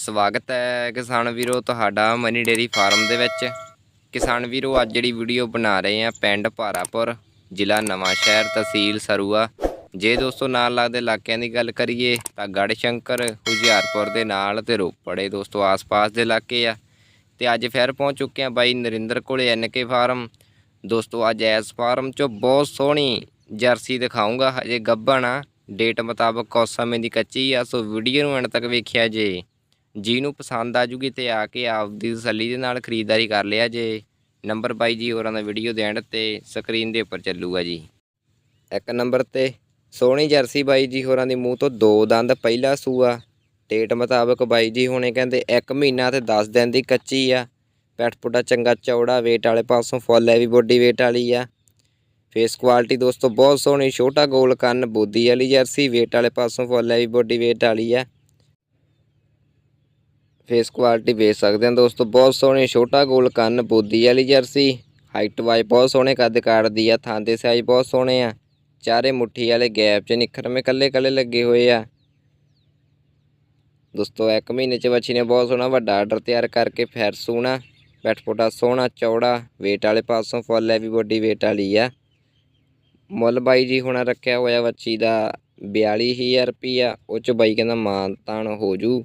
ਸਵਾਗਤ ਹੈ ਕਿਸਾਨ ਵੀਰੋ ਤੁਹਾਡਾ ਮਨੀ ਡੇਰੀ ਫਾਰਮ ਦੇ ਵਿੱਚ। ਕਿਸਾਨ ਵੀਰੋ, ਅੱਜ ਜਿਹੜੀ ਵੀਡੀਓ ਬਣਾ ਰਹੇ ਆ ਪਿੰਡ ਭਾਰਾਪੁਰ, ਜ਼ਿਲ੍ਹਾ ਨਵਾਂ ਸ਼ਹਿਰ, ਤਹਿਸੀਲ ਸਰੂਆ। ਜੇ ਦੋਸਤੋ ਨਾਲ ਲੱਗਦੇ ਇਲਾਕਿਆਂ ਦੀ ਗੱਲ ਕਰੀਏ ਤਾਂ ਗੜ ਸ਼ੰਕਰ ਹੁਸ਼ਿਆਰਪੁਰ ਦੇ ਨਾਲ ਤੇ ਰੋਪੜੇ ਦੋਸਤੋ, ਆਸ-ਪਾਸ ਦੇ ਇਲਾਕੇ ਆ। ਤੇ ਅੱਜ ਫਿਰ ਪਹੁੰਚ ਚੁੱਕੇ ਆ ਬਾਈ ਨਰਿੰਦਰ ਕੋਲੇ ਐਨਕੇ ਫਾਰਮ। ਦੋਸਤੋ, ਅੱਜ ਐਸ ਫਾਰਮ ਚੋਂ ਬਹੁਤ ਸੋਹਣੀ ਜਰਸੀ ਦਿਖਾਉਂਗਾ ਹਜੇ ਗੱਭਣ ਆ। ਡੇਟ ਮੁਤਾਬਕ ਕੁਝ ਸਮੇਂ ਦੀ ਕੱਚੀ ਆ, ਸੋ ਵੀਡੀਓ ਨੂੰ ਐਂਡ ਤੱਕ ਵੇਖਿਆ ਜੇ। ਜਿਹਨੂੰ ਪਸੰਦ ਆ ਜੂਗੀ ਤੇ ਆ ਕੇ ਆਪਦੀ ਤਸੱਲੀ ਦੇ ਨਾਲ ਖਰੀਦਦਾਰੀ ਕਰ ਲਿਆ ਜੇ। ਨੰਬਰ ਬਾਈ ਜੀ ਹੋਰਾਂ ਦਾ ਵੀਡੀਓ ਦੇਣ ਤੇ ਸਕਰੀਨ ਦੇ ਉੱਪਰ ਚੱਲੂਗਾ ਜੀ। ਇੱਕ ਨੰਬਰ ਤੇ, ਸੋਹਣੀ ਜਰਸੀ ਬਾਈ ਜੀ ਹੋਰਾਂ ਦੀ ਮੂੰਹ ਤੋਂ ਦੋ ਦੰਦ, ਪਹਿਲਾ ਸੂਆ। ਡੇਟ ਮੁਤਾਬਕ ਬਾਈ ਜੀ ਹੁਣੇ ਕਹਿੰਦੇ 1 ਮਹੀਨਾ ਤੇ 10 ਦਿਨ ਦੀ ਕੱਚੀ ਆ। ਪੈਟ ਪੁੱਡਾ ਚੰਗਾ ਚੌੜਾ weight ਵਾਲੇ ਪਾਸੋਂ ਫੁੱਲ ਹੈਵੀ ਬੋਡੀ weight ਵਾਲੀ ਆ। ਫੇਸ ਕੁਆਲਿਟੀ ਦੋਸਤੋ ਬਹੁਤ ਸੋਹਣੀ, ਛੋਟਾ ਗੋਲ ਕੰਨ, ਬੋਦੀ ਵਾਲੀ ਜਰਸੀ, weight ਵਾਲੇ ਪਾਸੋਂ ਫੁੱਲ ਹੈਵੀ ਬੋਡੀ weight ਵਾਲੀ ਆ। ਫੇਸ ਕੁਆਲਿਟੀ ਵੇਚ ਸਕਦੇ ਹਾਂ ਦੋਸਤੋ, ਬਹੁਤ ਸੋਹਣੀ, ਛੋਟਾ ਗੋਲ ਕੰਨ, ਬੋਦੀ ਵਾਲੀ ਜਰਸੀ। ਹਾਈਟ ਵਾਈ ਬਹੁਤ ਸੋਹਣੇ ਕੱਦ ਕਾੜਦੀ ਆ, ਥਾਂ ਦੇ ਸਾਈਜ਼ ਬਹੁਤ ਸੋਹਣੇ ਆ। ਚਾਰੇ ਮੁੱਠੀ ਵਾਲੇ ਗੈਪ 'ਚ ਨਿਖਰਵੇਂ ਕੱਲੇ ਕੱਲੇ ਲੱਗੇ ਹੋਏ ਆ। ਦੋਸਤੋ, ਇੱਕ ਮਹੀਨੇ 'ਚ ਬੱਚੀ ਨੇ ਬਹੁਤ ਸੋਹਣਾ ਵੱਡਾ ਆਰਡਰ ਤਿਆਰ ਕਰਕੇ ਫੈਰ ਸੋਹਣਾ ਬੈਠ ਸੋਹਣਾ, ਚੌੜਾ, weight ਵਾਲੇ ਪਾਸੋਂ ਫੁੱਲ ਹੈਵੀ ਬੋਡੀ weight ਵਾਲੀ ਆ। ਮੁੱਲ ਬਾਈ ਜੀ ਹੁਣ ਰੱਖਿਆ ਹੋਇਆ ਬੱਚੀ ਦਾ 42000 ਰੁਪਈਆ, ਉਹ 'ਚ ਬਾਈ ਕਹਿੰਦਾ ਮਾਨ ਤਾਨ ਹੋ ਜੂ।